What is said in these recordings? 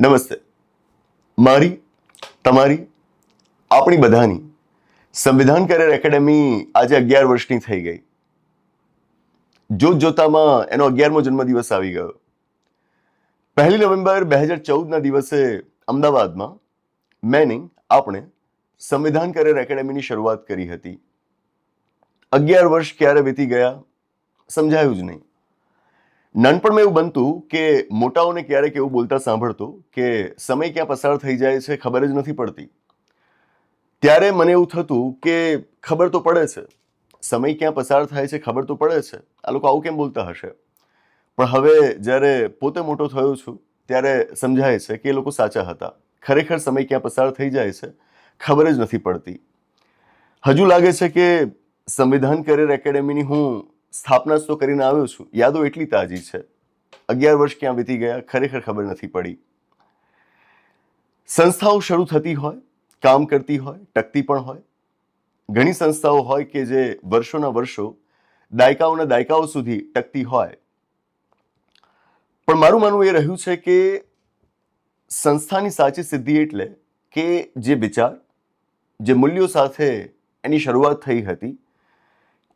નમસ્તે. મારી, તમારી, આપણી બધાની સંવિધાન કરેર એકેડેમી આજે અગિયાર વર્ષની થઈ ગઈ. જોત જોતામાં એનો અગિયારમો જન્મદિવસ આવી ગયો. પહેલી નવેમ્બર બે હજાર ચૌદના દિવસે અમદાવાદમાં મેનિંગ આપણે સંવિધાન કરેર એકેડેમીની શરૂઆત કરી હતી. અગિયાર વર્ષ ક્યારે વીતી ગયા સમજાયું જ નહીં. નાનપણમાં એવું બનતું કે મોટાઓને ક્યારેક એવું બોલતા સાંભળતો કે સમય ક્યાં પસાર થઈ જાય છે ખબર જ નથી પડતી. ત્યારે મને એવું થતું કે ખબર તો પડે છે. સમય ક્યાં પસાર થાય છે ખબર તો પડે છે. આ લોકો આવું કેમ બોલતા હશે? પણ હવે જ્યારે પોતે મોટો થયો છું, ત્યારે સમજાય છે કે એ લોકો સાચા હતા. ખરેખર સમય ક્યાં પસાર થઈ જાય છે ખબર જ નથી પડતી. હજુ લાગે છે કે સંવિધાન કરિયર એકેડેમીની હું સ્થાપના તો કરીને આવ્યો છું. યાદો એટલી તાજી છે. અગિયાર વર્ષ ક્યાં વીતી ગયા, ખરેખર ખબર નથી પડી. સંસ્થાઓ શરૂ થતી હોય, કામ કરતી હોય, ટકતી પણ હોય. ઘણી સંસ્થાઓ હોય કે જે વર્ષોના વર્ષો, દાયકાઓના દાયકાઓ સુધી ટકતી હોય. પણ મારું માનવું એ રહ્યું છે કે સંસ્થાની સાચી સિદ્ધિ એટલે કે જે વિચાર, જે મૂલ્યો સાથે એની શરૂઆત થઈ હતી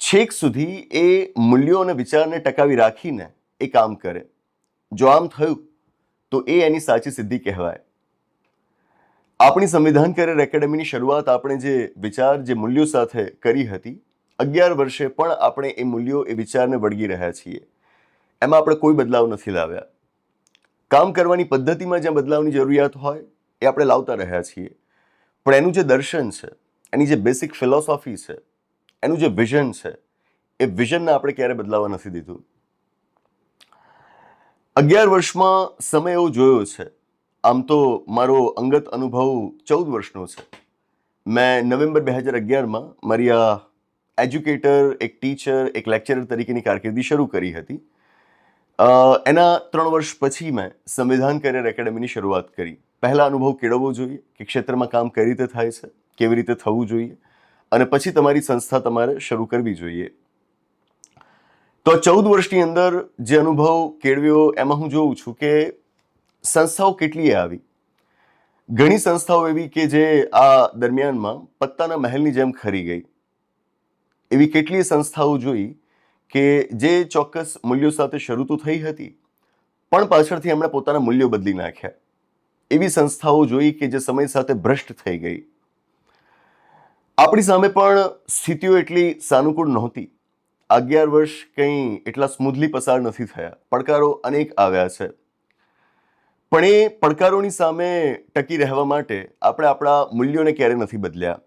છેક સુધી એ મૂલ્યો અને વિચારને ટકાવી રાખીને એ કામ કરે. જો આમ થયું, તો એ એની સાચી સિદ્ધિ કહેવાય. આપણી સંવિધાન કરિયર એકેડેમીની શરૂઆત આપણે જે વિચાર, જે મૂલ્યો સાથે કરી હતી, અગિયાર વર્ષે પણ આપણે એ મૂલ્યો, એ વિચારને વળગી રહ્યા છીએ. એમાં આપણે કોઈ બદલાવ નથી લાવ્યા. કામ કરવાની પદ્ધતિમાં જ્યાં બદલાવની જરૂરિયાત હોય, એ આપણે લાવતા રહ્યા છીએ. પણ એનું જે દર્શન છે, એની જે બેસિક ફિલોસોફી છે એનું જે વિઝન છે, એ વિઝનને આપણે ક્યારે બદલાવા નથી દીધું? અગિયાર વર્ષમાં સમય એવો જોયો છે. આમ તો મારો અંગત અનુભવ ચૌદ વર્ષનો છે. મેં નવેમ્બર બે હજાર અગિયારમાં મારી આ એજ્યુકેટર એક ટીચર એક લેક્ચરર તરીકેની કારકિર્દી શરૂ કરી હતી. એના ત્રણ વર્ષ પછી મેં સંવિધાન કરિયર એકેડેમીની શરૂઆત કરી. પહેલાં અનુભવ કેળવવો જોઈએ કે ક્ષેત્રમાં કામ કઈ રીતે થાય છે, કેવી રીતે થવું જોઈએ. અને પછી તમારી સંસ્થા તમારે શરૂ કરવી જોઈએ. તો ચૌદ વર્ષની અંદર જે અનુભવ કેળવ્યો, એમાં હું જોઉં છું કે સંસ્થાઓ કેટલી આવી. ઘણી સંસ્થાઓ એવી કે જે આ દરમિયાનમાં પત્તાના મહેલની જેમ ખરી ગઈ. એવી કેટલીય સંસ્થાઓ જોઈ કે જે ચોક્કસ મૂલ્યો સાથે શરૂ તો થઈ હતી, પણ પાછળથી એમણે પોતાના મૂલ્યો બદલી નાખ્યા. એવી સંસ્થાઓ જોઈ કે જે સમય સાથે ભ્રષ્ટ થઈ ગઈ. આપણી સામે પણ સ્થિતિઓ એટલી સાનુકૂળ નહોતી. અગિયાર વર્ષ કંઈ એટલા સ્મૂધલી પસાર નથી થયા. પડકારો અનેક આવ્યા છે. પણ એ પડકારોની સામે ટકી રહેવા માટે આપણે આપણા મૂલ્યોને ક્યારેય નથી બદલ્યા.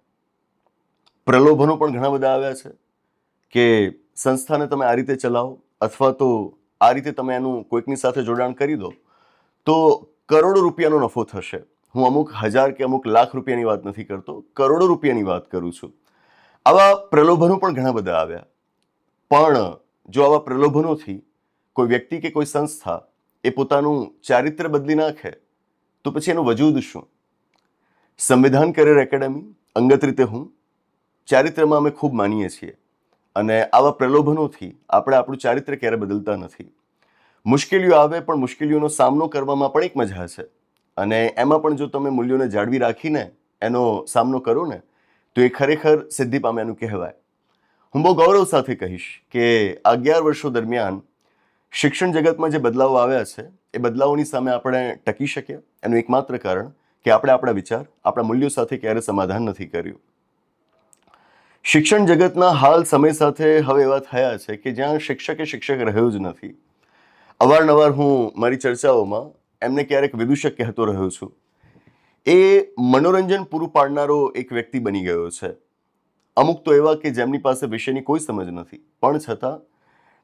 પ્રલોભનો પણ ઘણા બધા આવ્યા છે કે સંસ્થાને તમે આ રીતે ચલાવો અથવા તો આ રીતે તમે એનું કોઈકની સાથે જોડાણ કરી દો, તો કરોડો રૂપિયાનો નફો થશે. હું અમુક હજાર કે અમુક લાખ રૂપિયાની વાત નથી કરતો, કરોડો રૂપિયાની વાત કરું છું. આવા પ્રલોભનો પણ ઘણા બધા આવ્યા. પણ જો આવા પ્રલોભનોથી કોઈ વ્યક્તિ કે કોઈ સંસ્થા એ પોતાનું ચારિત્ર બદલી નાખે, તો પછી એનું વજૂદ શું? સંવિધાન કરિયર એકેડેમી, અંગત રીતે હું, ચારિત્રમાં અમે ખૂબ માનીએ છીએ. અને આવા પ્રલોભનોથી આપણે આપણું ચારિત્ર ક્યારે બદલતા નથી. મુશ્કેલીઓ આવે પણ મુશ્કેલીઓનો સામનો કરવામાં પણ એક મજા છે. અને એમાં પણ જો તમે મૂલ્યોને જાળવી રાખીને એનો સામનો કરો ને, તો એ ખરેખર સિદ્ધિ પામ્યાનું કહેવાય. હું બહુ ગૌરવ સાથે કહીશ કે અગિયાર વર્ષો દરમિયાન શિક્ષણ જગતમાં જે બદલાવો આવ્યા છે, એ બદલાવોની સામે આપણે ટકી શક્યા એનું એકમાત્ર કારણ કે આપણે આપણા વિચાર, આપણા મૂલ્યો સાથે ક્યારે સમાધાન નથી કર્યું. શિક્ષણ જગતના હાલ સમય સાથે હવે એવા થયા છે કે જ્યાં શિક્ષકે શિક્ષક રહ્યો જ નથી. અવારનવાર હું મારી ચર્ચાઓમાં એમને ક્યારેક વિદૂષક કહેતો રહ્યો છું. એ મનોરંજન પૂરું પાડનારો એક વ્યક્તિ બની ગયો છે. અમુક તો એવા કે જેમની પાસે વિષયની કોઈ સમજ નથી. પણ છતાં,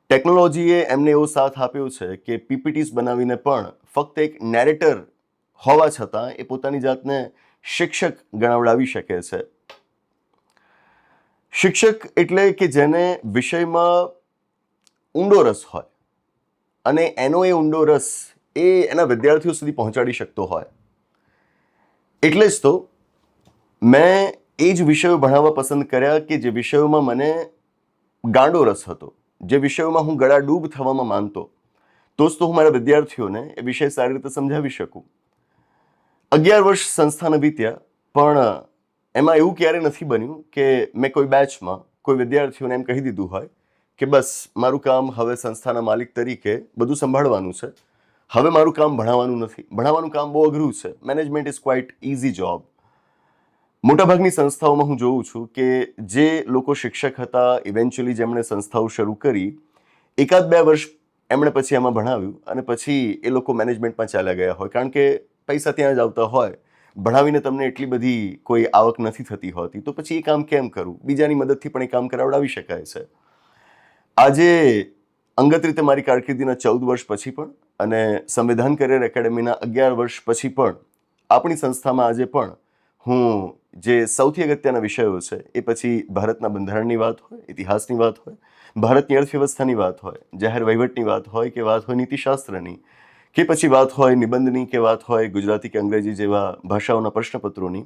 ટેકનોલોજીએ એમને એવો સાથ આપ્યો છે કે પીપીટીસ બનાવીને પણ ફક્ત એક નેરેટર હોવા છતાં એ પોતાની જાતને શિક્ષક ગણાવડાવી શકે છે. શિક્ષક એટલે કે જેને વિષયમાં ઊંડો રસ હોય. અને એનો એ ઊંડો રસ એ એના વિદ્યાર્થીઓ સુધી પહોંચાડી શકતો હોય. એટલે જ તો મેં એ જ વિષયો ભણાવવા પસંદ કર્યા કે જે વિષયોમાં મને ગાંડો રસ હતો. જે વિષયોમાં હું ગળા ડૂબ થવામાં માનતો. તો જ તો હું મારા વિદ્યાર્થીઓને એ વિષય સારી રીતે સમજાવી શકું. અગિયાર વર્ષ સંસ્થાને વીત્યા, પણ એમાં એવું ક્યારે નથી બન્યું કે મેં કોઈ બેચમાં કોઈ વિદ્યાર્થીઓને એમ કહી દીધું હોય કે બસ મારું કામ હવે સંસ્થાના માલિક તરીકે બધું સંભાળવાનું છે. હવે મારું કામ ભણાવવાનું નથી. ભણાવવાનું કામ બહુ અઘરું છે. Management is quite easy job મોટાભાગની સંસ્થાઓમાં હું જોઉં છું કે જે લોકો શિક્ષક હતા ઇવેન્ચ્યુઅલી જેમણે સંસ્થાઓ શરૂ કરી, એકાદ બે વર્ષ એમણે પછી એમાં ભણાવ્યું અને પછી એ લોકો મેનેજમેન્ટમાં ચાલ્યા ગયા હોય. કારણ કે પૈસા ત્યાં જ આવતા હોય. ભણાવીને તમને એટલી બધી કોઈ આવક નથી થતી હોતી. તો પછી એ કામ કેમ કરવું બીજાની મદદથી પણ એ કામ કરાવડાવી શકાય છે. આજે અંગત રીતે મારી કારકિર્દીના ચૌદ વર્ષ પછી પણ અને સંવિધાન કરિયર એકેડેમીના અગિયાર વર્ષ પછી પણ આપણી સંસ્થામાં આજે પણ હું જે સૌથી અગત્યના વિષયો છે એ પછી ભારતના બંધારણની વાત હોય, ઇતિહાસની વાત હોય, ભારતની અર્થવ્યવસ્થાની વાત હોય, જાહેર વહીવટની વાત હોય કે વાત હોય નીતિશાસ્ત્રની, કે પછી વાત હોય નિબંધની કે વાત હોય ગુજરાતી કે અંગ્રેજી જેવા ભાષાઓના પ્રશ્નપત્રોની,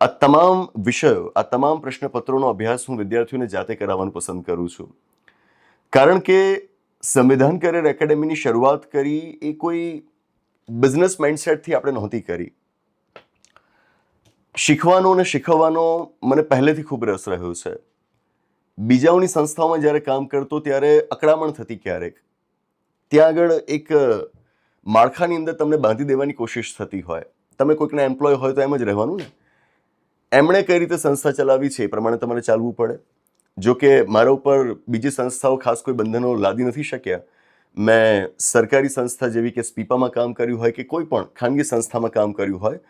આ તમામ વિષયો, આ તમામ પ્રશ્નપત્રોનો અભ્યાસ હું વિદ્યાર્થીઓને જાતે કરાવવાનું પસંદ કરું છું. કારણ કે સંવિધાન કરિયર એકેડેમીની શરૂઆત કરી એ કોઈ બિઝનેસ માઇન્ડસેટથી આપણે નહોતી કરી. શીખવાનો અને શીખવવાનો મને પહેલેથી ખૂબ રસ રહ્યો છે. બીજાઓની સંસ્થાઓમાં જ્યારે કામ કરતો ત્યારે અકળામણ થતી ક્યારેક. ત્યાં આગળ એક માળખાની અંદર તમને બાંધી દેવાની કોશિશ થતી હોય. તમે કોઈકના એમ્પ્લોય હોય તો એમ જ રહેવાનું ને. એમણે કઈ રીતે સંસ્થા ચલાવી છે એ પ્રમાણે તમારે ચાલવું પડે. જો કે મારા ઉપર બીજી સંસ્થાઓ ખાસ કોઈ બંધનો લાદી નથી શક્યા. મેં સરકારી સંસ્થા જેવી કે સ્પીપામાં કામ કર્યું હોય કે કોઈ પણ ખાનગી સંસ્થામાં કામ કર્યું હોય,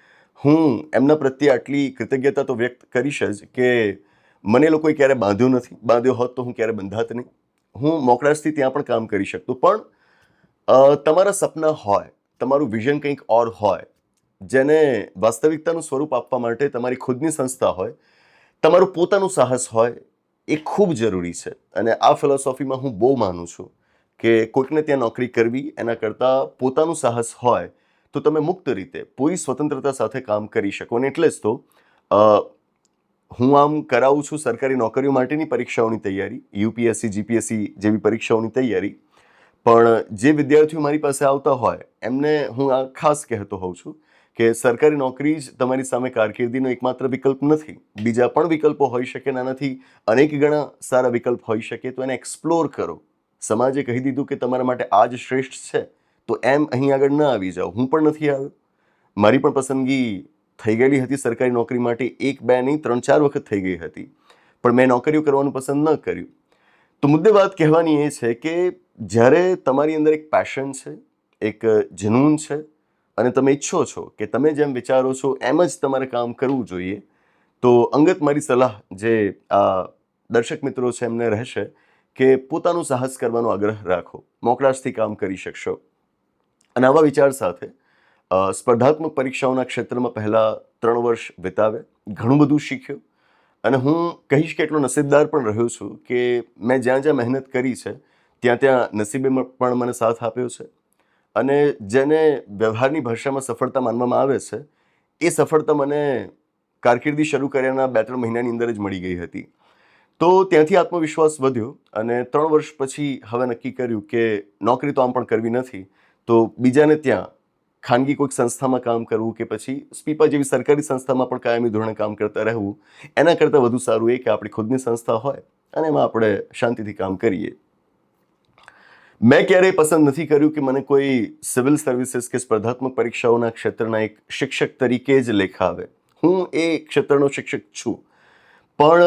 હું એમના પ્રત્યે આટલી કૃતજ્ઞતા તો વ્યક્ત કરીશ જ કે મને લોકોએ ક્યારે બાંધ્યો નથી, બાંધ્યો હોત તો હું ક્યારે બંધાત નહીં. હું મોકળાશથી ત્યાં પણ કામ કરી શકતો. પણ તમારા સપના હોય, તમારું વિઝન કંઈક ઓર હોય, જેને વાસ્તવિકતાનું સ્વરૂપ આપવા માટે તમારી ખુદની સંસ્થા હોય, તમારું પોતાનું સાહસ હોય એ ખૂબ જરૂરી છે. અને આ ફિલોસોફીમાં હું બહુ માનું છું કે કોઈકને ત્યાં નોકરી કરવી, એના કરતાં પોતાનું સાહસ હોય તો તમે મુક્ત રીતે, પૂરી સ્વતંત્રતા સાથે કામ કરી શકો. અને એટલે જ તો હું આમ કરાવું છું સરકારી નોકરીઓ માટેની પરીક્ષાઓની તૈયારી, યુપીએસસી, જીપીએસસી જેવી પરીક્ષાઓની તૈયારી. પણ જે વિદ્યાર્થીઓ મારી પાસે આવતા હોય, એમને હું આ ખાસ કહેતો હોઉં છું કે સરકારી નોકરી જ તમારી સામે કારકિર્દીનો એકમાત્ર વિકલ્પ નથી. બીજા પણ વિકલ્પો હોઈ શકે નાનાથી અનેક ગણા સારા વિકલ્પ હોઈ શકે. તો એને એક્સપ્લોર કરો. સમાજે કહી દીધું કે તમારા માટે આ જ શ્રેષ્ઠ છે. તો એમ અહીં આગળ ન આવી જાઓ. હું પણ નથી આવ્યો. મારી પણ પસંદગી થઈ ગયેલી હતી સરકારી નોકરી માટે. એક, બે નહીં, ત્રણ, ચાર વખત થઈ ગઈ હતી. પણ મેં નોકરીઓ કરવાનું પસંદ ન કર્યું. તો મુદ્દે વાત કહેવાની એ છે કે જ્યારે તમારી અંદર એક પેશન છે, એક જનૂન છે અને તમે ઈચ્છો છો કે તમે જેમ વિચારો છો એમ જ તમારે કામ કરવું જોઈએ, તો અંગત મારી સલાહ જે આ દર્શક મિત્રો છે એમને રહેશે કે પોતાનું સાહસ કરવાનો આગ્રહ રાખો, મોકળાશથી કામ કરી શકશો. અને આવા વિચાર સાથે સ્પર્ધાત્મક પરીક્ષાઓના ક્ષેત્રમાં પહેલાં ત્રણ વર્ષ વિતાવે, ઘણું બધું શીખ્યું. અને હું કહીશ કે એટલો નસીબદાર પણ રહ્યો છું કે મેં જ્યાં જ્યાં મહેનત કરી છે, ત્યાં ત્યાં નસીબે પણ મને સાથ આપ્યો છે. અને જેને વ્યવહારની ભાષામાં સફળતા માનવામાં આવે છે, એ સફળતા મને કારકિર્દી શરૂ કર્યાના બે ત્રણ મહિનાની અંદર જ મળી ગઈ હતી. તો ત્યાંથી આત્મવિશ્વાસ વધ્યો અને ત્રણ વર્ષ પછી હવે નક્કી કર્યું કે નોકરી તો આમ પણ કરવી નથી, તો બીજાને ત્યાં ખાનગી કોઈક સંસ્થામાં કામ કરવું કે પછી સ્પીપા જેવી સરકારી સંસ્થામાં પણ કાયમી ધોરણે કામ કરતા રહેવું, એના કરતાં વધુ સારું એ કે આપણી ખુદની સંસ્થા હોય અને એમાં આપણે શાંતિથી કામ કરીએ. મેં ક્યારેય પસંદ નથી કર્યું કે મને કોઈ સિવિલ સર્વિસીસ કે સ્પર્ધાત્મક પરીક્ષાઓના ક્ષેત્રના એક શિક્ષક તરીકે જ લેખાવે હું એ ક્ષેત્રનો શિક્ષક છું. પણ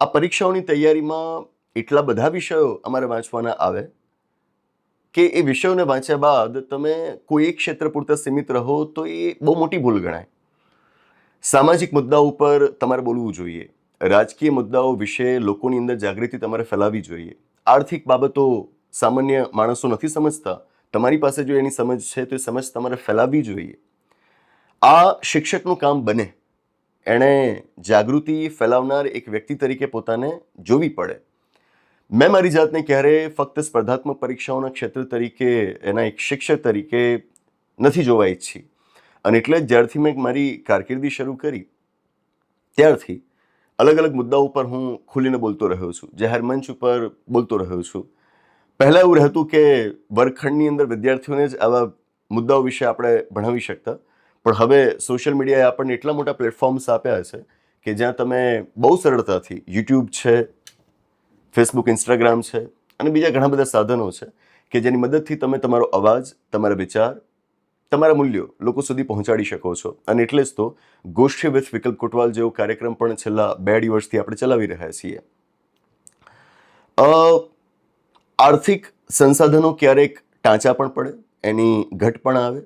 આ પરીક્ષાઓની તૈયારીમાં એટલા બધા વિષયો અમારે વાંચવાના આવે કે એ વિષયોને વાંચ્યા બાદ તમે કોઈ એક ક્ષેત્ર પૂરતા સીમિત રહો તો એ બહુ મોટી ભૂલ ગણાય. સામાજિક મુદ્દાઓ ઉપર તમારે બોલવું જોઈએ. રાજકીય મુદ્દાઓ વિશે લોકોની અંદર જાગૃતિ તમારે ફેલાવવી જોઈએ. આર્થિક બાબતો સામાન્ય માણસો નથી સમજતા. તમારી પાસે જો એની સમજ છે, તો એ સમજ તમારે ફેલાવવી જોઈએ. આ શિક્ષકનું કામ બને. એણે જાગૃતિ ફેલાવનાર એક વ્યક્તિ તરીકે પોતાને જોવી પડે. મેં મારી જાતને ક્યારેય ફક્ત સ્પર્ધાત્મક પરીક્ષાઓના ક્ષેત્ર તરીકે, એના એક શિક્ષક તરીકે નથી જોવા ઈચ્છી. અને એટલે જ જ્યારથી મેં મારી કારકિર્દી શરૂ કરી, ત્યારથી અલગ અલગ મુદ્દાઓ ઉપર હું ખુલીને બોલતો રહ્યો છું. જાહેર મંચ ઉપર બોલતો રહ્યો છું. પહેલાં એવું રહેતું કે વર્ગખંડની અંદર વિદ્યાર્થીઓને જ આવા મુદ્દાઓ વિશે આપણે ભણાવી શકતા. પણ હવે સોશિયલ મીડિયાએ આપણને એટલા મોટા પ્લેટફોર્મ્સ આપ્યા છે કે જ્યાં તમે બહુ સરળતાથી યુટ્યુબ છે ફેસબુક ઇન્સ્ટાગ્રામ છે અને બીજા ઘણા બધા સાધનો છે કે જેની મદદથી તમે તમારો અવાજ, તમારા વિચાર, તમારા મૂલ્યો લોકો સુધી પહોંચાડી શકો છો. અને એટલે જ તો ગોષ્ઠી વિથ વિકલ્પ કોટવાલ જેવો કાર્યક્રમ પણ છેલ્લા બે વર્ષથી આપણે ચલાવી રહ્યા છીએ. આર્થિક સંસાધનો ક્યારેક ટાંચા પણ પડે, એની ઘટ પણ આવે.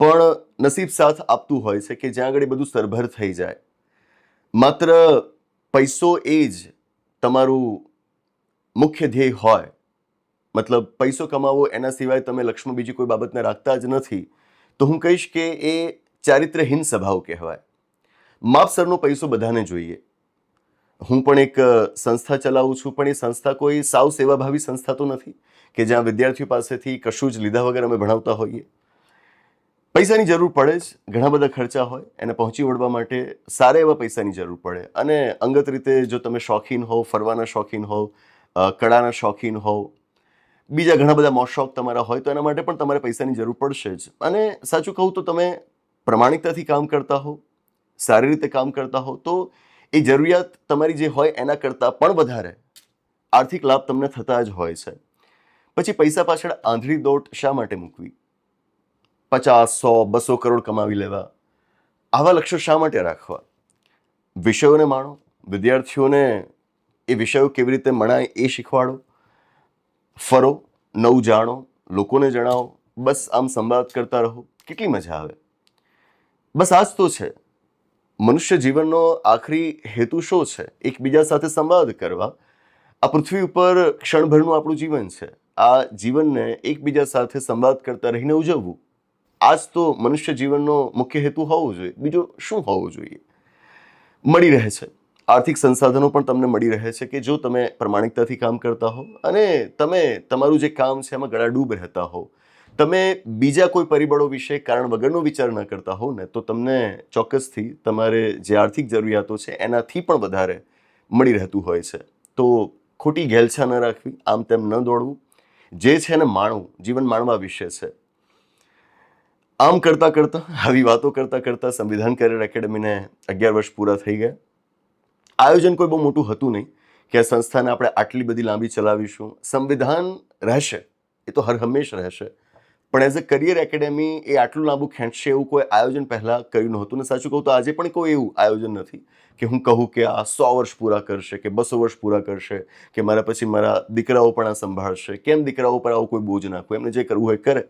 પણ નસીબ સાથ આપતું હોય છે કે જ્યાં આગળ બધું સરભર થઈ જાય. માત્ર પૈસો એ જ તમારું મુખ્ય ધ્યેય હોય. મતલબ પૈસો કમાવો એના સિવાય તમે લક્ષ્યમાં બીજી કોઈ બાબતને રાખતા જ નથી. તો હું કહીશ કે એ ચારિત્રહીન સ્વભાવ કહેવાય. માપસરનો પૈસો બધાને જોઈએ. હું પણ એક સંસ્થા ચલાવું છું, પણ એ સંસ્થા કોઈ સાવ સેવાભાવી સંસ્થા તો નથી કે જ્યાં વિદ્યાર્થીઓ પાસેથી કશું જ લીધા વગર અમે ભણાવતા હોઈએ. પૈસાની જરૂર પડે જ, ઘણા બધા ખર્ચા હોય, એને પહોંચી વળવા માટે સારા એવા પૈસાની જરૂર પડે. અને અંગત રીતે જો તમે શોખીન હોવ, ફરવાના શોખીન હોવ કળાના શોખીન હોવ, બીજા ઘણા બધા મોશોક તમારા હોય, તો એના માટે પણ તમારે પૈસાની જરૂર પડશે જ. અને સાચું કહું તો તમે પ્રમાણિકતાથી કામ કરતા હો સારી રીતે કામ કરતા હો તો એ જરૂરિયાત તમારી જે હોય એના કરતાં પણ વધારે. આર્થિક લાભ તમને થતા જ હોય છે. પછી પૈસા પાછળ આંધળી દોટ શા માટે મૂકવી? પચાસ, સો, બસો કરોડ કમાવી લેવા. આવા લક્ષ્યો શા માટે રાખવા? વિષયોને માણો. વિદ્યાર્થીઓને એ વિષયો કેવી રીતે મણાય એ શીખવાડો. ફરો, નવું જાણો, લોકોને જણાવો. બસ આમ સંવાદ કરતા રહો. કેટલી મજા આવે. બસ આ જ તો છે. મનુષ્ય જીવનનો આખરી હેતુ શું છે? એકબીજા સાથે સંવાદ કરવા. આ પૃથ્વી ઉપર ક્ષણભરનું આપણું જીવન છે. આ જીવનને એકબીજા સાથે સંવાદ કરતા રહીને ઉજવવું. આ જ તો મનુષ્ય જીવનનો મુખ્ય હેતુ હોવો જોઈએ. બીજો શું હોવો જોઈએ? મળી રહે છે. આર્થિક સંસાધનો પણ તમને મળી રહે છે કે જો તમે પ્રમાણિકતાથી કામ કરતા હો અને તમે તમારું જે કામ છે એમાં ગળાડૂબ રહેતા હો. તમે બીજા કોઈ પરિબળો વિશે કારણ વગરનો વિચાર ન કરતા હો ને, તો તમને ચોક્કસથી તમારે જે આર્થિક જરૂરિયાતો છે એનાથી પણ વધારે મળી રહેતું હોય છે. તો ખોટી ઘેલછા ન રાખવી, આમ તેમ ન દોડવું. જે છે એને માણવું, જીવન માણવા વિશે છે. આમ કરતાં કરતાં, આવી વાતો કરતાં કરતાં સંવિધાન કરેર એકેડમીને અગિયાર વર્ષ પૂરા થઈ ગયા. આયોજન કોઈ બહુ મોટું હતું નહીં કે આ સંસ્થાને આપણે આટલી બધી લાંબી ચલાવીશું. સંવિધાન રહેશે, એ તો હર હંમેશ રહેશે. પણ એઝ અ કરિયર એકેડેમી એ આટલું લાંબુ ખેંચશે એવું કોઈ આયોજન પહેલાં કર્યું નહોતું. ને સાચું કહું તો આજે પણ કોઈ એવું આયોજન નથી કે હું કહું કે આ સો વર્ષ પૂરા કરશે કે બસો વર્ષ પૂરા કરશે કે મારા પછી મારા દીકરાઓ પણ આ સંભાળશે. કેમ દીકરાઓ પર આવું કોઈ બોજ નાખું એમને જે કરવું હોય કરે.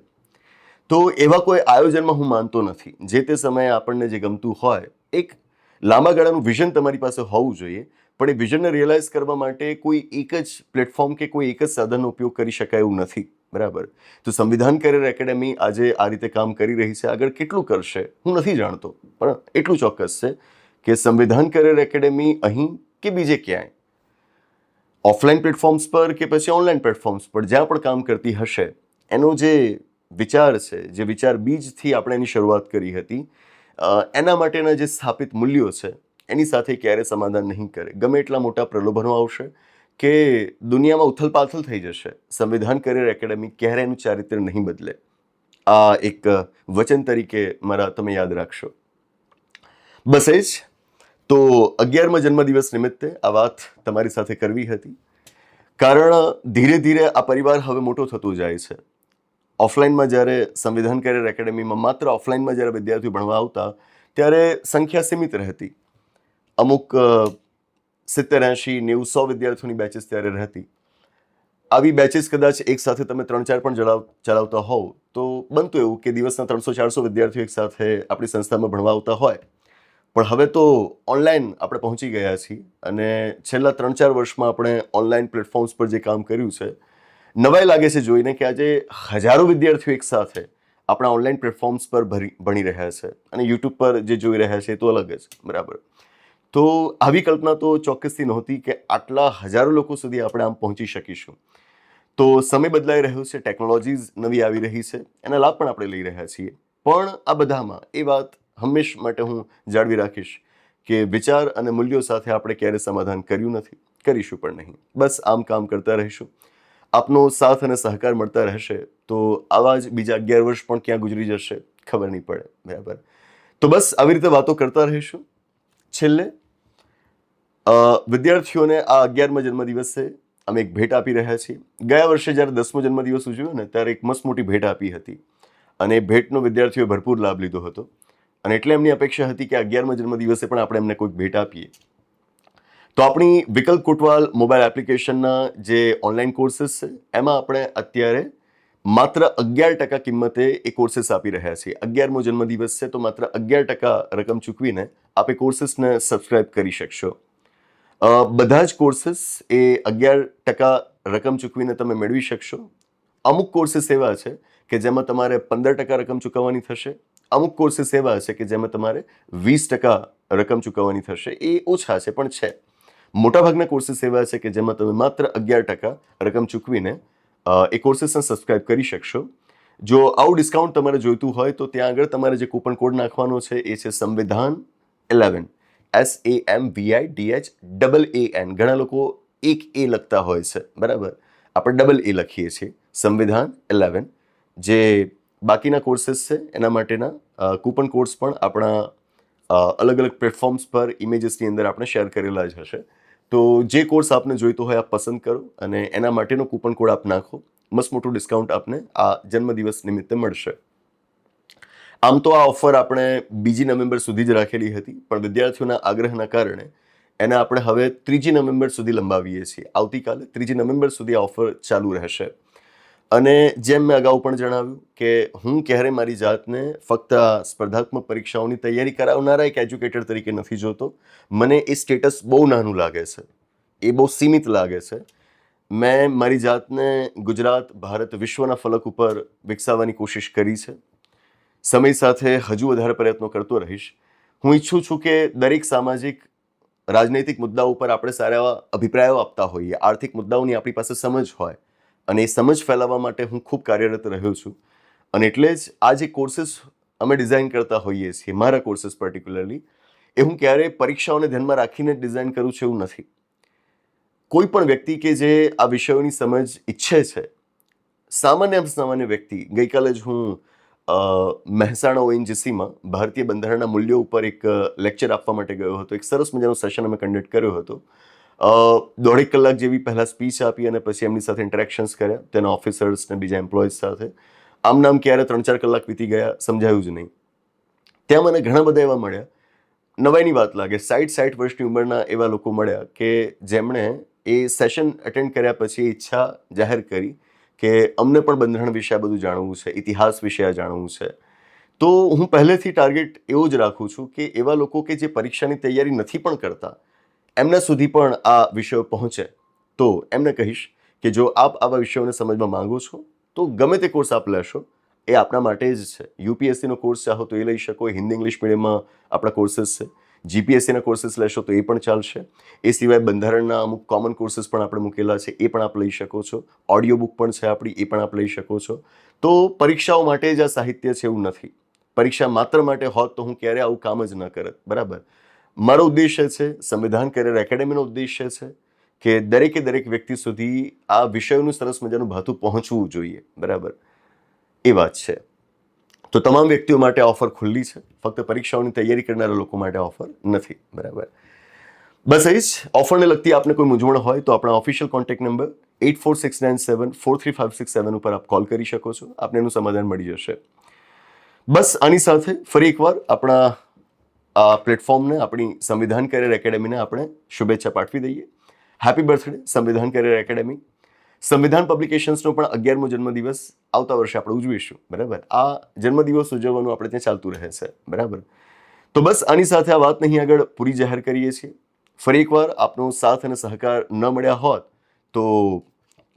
તો એવા કોઈ આયોજનમાં હું માનતો નથી. જે તે સમયે આપણને જે ગમતું હોય, એક લાંબા ગાળાનું વિઝન તમારી પાસે હોવું જોઈએ. પણ એ વિઝનને રિયલાઇઝ કરવા માટે કોઈ એક જ પ્લેટફોર્મ કે કોઈ એક જ સાધનનો ઉપયોગ કરી શકાય એવું નથી. બરાબર? તો સંવિધાન કરિયર એકેડેમી આજે આ રીતે કામ કરી રહી છે. આગળ કેટલું કરશે, હું નથી જાણતો. પણ એટલું ચોક્કસ છે કે સંવિધાન કરિયર એકેડેમી અહીં કે બીજે ક્યાંય? ઓફલાઈન પ્લેટફોર્મ્સ પર કે પછી ઓનલાઈન પ્લેટફોર્મ્સ પર જ્યાં પણ કામ કરતી હશે, એનો જે વિચાર છે, જે વિચાર બીજથી આપણે એની શરૂઆત કરી હતી એના માટેના જે સ્થાપિત મૂલ્યો છે એની સાથે ક્યારે સમાધાન નહીં કરે. ગમે એટલા મોટા પ્રલોભનો આવશે કે દુનિયામાં ઉથલપાથલ થઈ જશે. સંવિધાન કરિયર એકેડેમી ક્યારે એનું ચારિત્ર નહીં બદલે. આ એક વચન તરીકે મારા તમે યાદ રાખશો. બસ એ જ. તો અગિયારમા જન્મદિવસ નિમિત્તે આ વાત તમારી સાથે કરવી હતી. કારણ ધીરે ધીરે આ પરિવાર હવે મોટો થતો જાય છે. ઓફલાઈનમાં જ્યારે સંવિધાન કરિયર એકેડેમીમાં માત્ર ઓફલાઈનમાં જ્યારે વિદ્યાર્થીઓ ભણવા આવતા, ત્યારે સંખ્યા સીમિત રહેતી. અમુક સિત્તેર એંશી નેવું, સો વિદ્યાર્થીઓની બેચીસ ત્યારે રહેતી. આવી બેચીસ કદાચ એક સાથે તમે ત્રણ ચાર પણ ચલાવ, ચલાવતા હોવ, તો બનતું એવું કે દિવસના ત્રણસો ચારસો વિદ્યાર્થીઓ એક સાથે આપણી સંસ્થામાં ભણવા આવતા હોય. પણ હવે તો ઓનલાઈન આપણે પહોંચી ગયા છીએ અને છેલ્લા ત્રણ ચાર વર્ષમાં આપણે ઓનલાઈન પ્લેટફોર્મ્સ પર જે કામ કર્યું છે, નવાઈ લાગે છે જોઈને કે આજે હજારો વિદ્યાર્થીઓ એક સાથે આપણા ઓનલાઈન પ્લેટફોર્મ્સ પર ભરી, ભણી રહ્યા છે અને યુટ્યુબ પર જે જોઈ રહ્યા છે એ તો અલગ જ, બરાબર. તો આવી કલ્પના તો ચોક્કસથી નહોતી કે આટલા હજારો લોકો સુધી આપણે આમ પહોંચી શકીશું. તો સમય બદલાઈ રહ્યો છે, ટેકનોલોજીઝ નવી આવી રહી છે, એના લાભ પણ આપણે લઈ રહ્યા છીએ. પણ આ બધામાં એ વાત હંમેશ માટે હું જાળવી રાખીશ કે વિચાર અને મૂલ્યો સાથે આપણે ક્યારે સમાધાન કર્યું નથી, કરીશું પણ નહીં. બસ આમ કામ કરતા રહીશું. આપનો સાથ અને સહકાર મળતા રહેશે તો આવા જ બીજા અગિયાર વર્ષ પણ ક્યાં ગુજરી જશે, ખબર નહીં પડે. બરાબર. તો બસ આવી રીતે વાતો કરતા રહીશું. છેલ્લે વિદ્યાર્થીઓને આ અગિયારમા જન્મદિવસે અમે એક ભેટ આપી રહ્યા છીએ. ગયા વર્ષે જ્યારે દસમો જન્મદિવસ ઉજવ્યો ને, ત્યારે એક મસ્ત મોટી ભેટ આપી હતી. અને એ ભેટનો વિદ્યાર્થીઓએ ભરપૂર લાભ લીધો હતો. અને એટલે એમની અપેક્ષા હતી કે અગિયારમા જન્મદિવસે પણ આપણે એમને કોઈક ભેટ આપીએ. તો આપણી વિકલ્પ કોટવાલ મોબાઈલ એપ્લિકેશનના જે ઓનલાઈન કોર્સીસ છે, એમાં આપણે અત્યારે માત્ર અગિયાર ટકા કિંમતે એ કોર્સીસ આપી રહ્યા છીએ. અગિયારમો જન્મદિવસ છે, તો માત્ર અગિયાર ટકા રકમ ચૂકવીને આપ એ કોર્સીસને સબસ્ક્રાઇબ કરી શકશો. બધા જ કોર્સીસ એ અગિયાર ટકા રકમ ચૂકવીને તમે મેળવી શકશો. અમુક કોર્સીસ એવા છે કે જેમાં તમારે પંદર ટકા રકમ ચૂકવવાની થશે. અમુક કોર્સીસ એવા છે કે જેમાં તમારે વીસ ટકા રકમ ચૂકવવાની થશે. એ ઓછા છે, પણ છે. મોટાભાગના કોર્સીસ એવા છે કે જેમાં તમે માત્ર અગિયાર ટકા રકમ ચૂકવીને એ કોર્સીસને સબસ્ક્રાઇબ કરી શકશો. જો આવું ડિસ્કાઉન્ટ તમારે જોઈતું હોય તો ત્યાં આગળ તમારે જે કૂપન કોડ નાખવાનો છે એ છે Samvidhan eleven S A M V I D H double A N ઘણા લોકો એક એ લખતા હોય છે. બરાબર? આપણે ડબલ એ લખીએ છીએ. સંવિધાન ઇલેવન જે બાકીના કોર્સીસ છે, એના માટેના કૂપન કોર્સ પણ આપણા અલગ અલગ પ્લેટફોર્મ્સ પર ઇમેજીસની અંદર આપણે શેર કરેલા જ હશે. તો જે કોર્સ આપને જોઈતો હોય આપ પસંદ કરો અને એના માટેનો કૂપન કોડ આપ નાખો. મસ્ત મોટું ડિસ્કાઉન્ટ આપને આ જન્મદિવસ નિમિત્તે મળશે. આમ તો આ ઓફર આપણે બીજી નવેમ્બર સુધી જ રાખેલી હતી, પણ વિદ્યાર્થીઓના આગ્રહના કારણે એને આપણે હવે ત્રીજી નવેમ્બર સુધી લંબાવીએ છીએ. આવતીકાલે ત્રીજી નવેમ્બર સુધી આ ઓફર ચાલુ રહેશે. અને જેમ મેં અગાઉ પણ જણાવ્યું કે હું ક્યારે મારી જાતને ફક્ત સ્પર્ધાત્મક પરીક્ષાઓની તૈયારી કરાવનારા એક એજ્યુકેટર તરીકે નથી જોતો. મને એ સ્ટેટસ બહુ નાનું લાગે છે. એ બહુ સીમિત લાગે છે. મેં મારી જાતને ગુજરાત, ભારત વિશ્વના ફલક ઉપર વિકસાવવાની કોશિશ કરી છે. સમય સાથે હજુ વધારે પ્રયત્નો કરતો રહીશ. હું ઈચ્છું છું કે દરેક સામાજિક, રાજનૈતિક મુદ્દાઓ ઉપર આપણે સારા એવા અભિપ્રાયો આપતા હોઈએ. આર્થિક મુદ્દાઓની આપણી પાસે સમજ હોય અને એ સમજ ફેલાવવા માટે હું ખૂબ કાર્યરત રહ્યો છું. અને એટલે જ આ જે કોર્સીસ અમે ડિઝાઇન કરતા હોઈએ છીએ, મારા કોર્સીસ પર્ટિક્યુલરલી એ હું ક્યારેય પરીક્ષાઓને ધ્યાનમાં રાખીને જ ડિઝાઇન કરું છું એવું નથી. કોઈ પણ વ્યક્તિ કે જે આ વિષયોની સમજ ઈચ્છે છે, સામાન્ય સામાન્ય વ્યક્તિ, ગઈકાલે જ હું મહેસાણા ઓએનજીસીમાં ભારતીય બંધારણના મૂલ્યો ઉપર એક લેક્ચર આપવા માટે ગયો હતો. એક સરસ મજાનું સેશન અમે કન્ડક્ટ કર્યો હતો. દોઢેક કલાક જેવી પહેલાં સ્પીચ આપી અને પછી એમની સાથે ઇન્ટરેક્શન્સ કર્યા, તેના ઓફિસર્સ ને બીજા એમ્પ્લોઈઝ સાથે. આમ નામ ક્યારે ત્રણ ચાર કલાક વીતી ગયા સમજાયું જ નહીં. ત્યાં મને ઘણા બધા એવા મળ્યા. નવાઈની વાત લાગે સાઠ સાઠ વર્ષની ઉંમરના એવા લોકો મળ્યા કે જેમણે એ સેશન અટેન્ડ કર્યા પછી ઈચ્છા જાહેર કરી કે અમને પણ બંધારણ વિશે બધું જાણવું છે, ઇતિહાસ વિશે આ જાણવું છે. તો હું પહેલેથી ટાર્ગેટ એવો જ રાખું છું કે એવા લોકો કે જે પરીક્ષાની તૈયારી નથી પણ કરતા, એમના સુધી પણ આ વિષયો પહોંચે. તો એમને કહીશ કે જો આપ આવા વિષયોને સમજવા માંગો છો, તો ગમે તે કોર્સ આપ લેશો. એ આપણા માટે જ છે. યુપીએસસીનો કોર્સ ચાહો તો એ લઈ શકો. હિન્દી ઇંગ્લિશ મીડિયમમાં આપણા કોર્सेस છે. જીપીએસસીના કોર્સીસ લેશો તો એ પણ ચાલશે. એ સિવાય બંધારણના અમુક કોમન કોર્સીસ પણ આપણે મૂકેલા છે, એ પણ આપ લઈ શકો છો. ઓડિયો બુક પણ છે આપણી, એ પણ આપ લઈ શકો છો. તો પરીક્ષાઓ માટે જ આ સાહિત્ય છે એવું નથી. પરીક્ષા માત્ર માટે હોત તો હું ક્યારેય આવું કામ જ ન કરત, બરાબર? મારો ઉદ્દેશ્ય છે, સંવિધાન કેરિયર એકેડેમીનો ઉદ્દેશ્ય છે, કે દરેકે દરેક વ્યક્તિ સુધી આ વિષયનું સરસ મજાનું ભાથું પહોંચવું જોઈએ, બરાબર? એ વાત છે. તો તમામ વ્યક્તિઓ માટે ઓફર ખુલ્લી છે. ફક્ત પરીક્ષાઓની તૈયારી કરનારા લોકો માટે ઓફર નથી. બરાબર? બસ એ જ. ઓફરને લગતી આપને કોઈ મૂંઝવણ હોય તો આપણા official contact number eight four six nine seven four three five six seven ઉપર આપ કોલ કરી શકો છો. આપને એનું સમાધાન મળી જશે. બસ આની સાથે ફરી એકવાર આપણા આ પ્લેટફોર્મને આપણી સંવિધાન કરિયર એકેડેમીને આપણે શુભેચ્છા પાઠવી દઈએ. Happy birthday Samvidhan career academy Samvidhan પબ્લિકેશન્સનો પણ અગિયારમો જન્મદિવસ આવતા વર્ષે આપણે ઉજવીશું, બરાબર? આ જન્મદિવસ ઉજવવાનું આપણે ત્યાં ચાલતું રહે છે, બરાબર? તો બસ આની સાથે આ વાત નહીં આગળ પૂરી જાહેર કરીએ છીએ. ફરી એકવાર આપનો સાથ અને સહકાર ન મળ્યા હોત, તો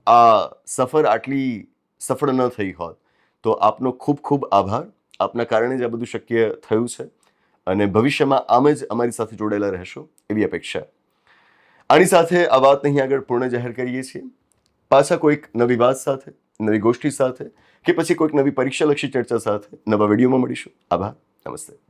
આ સફર આટલી સફળ ન થઈ હોત. તો આપનો ખૂબ ખૂબ આભાર. આપના કારણે જ આ બધું શક્ય થયું છે અને ભવિષ્યમાં આમ જ અમારી સાથે જોડાયેલા રહેશો એવી અપેક્ષા. આની સાથે આ વાત અહીં આગળ પૂર્ણ જાહેર કરીએ છીએ. પાછા કોઈક નવી વાત સાથે, નવી ગોષ્ઠી સાથે કે પછી કોઈક નવી પરીક્ષાલક્ષી ચર્ચા સાથે નવા વિડીયોમાં મળીશું. આભાર. નમસ્તે.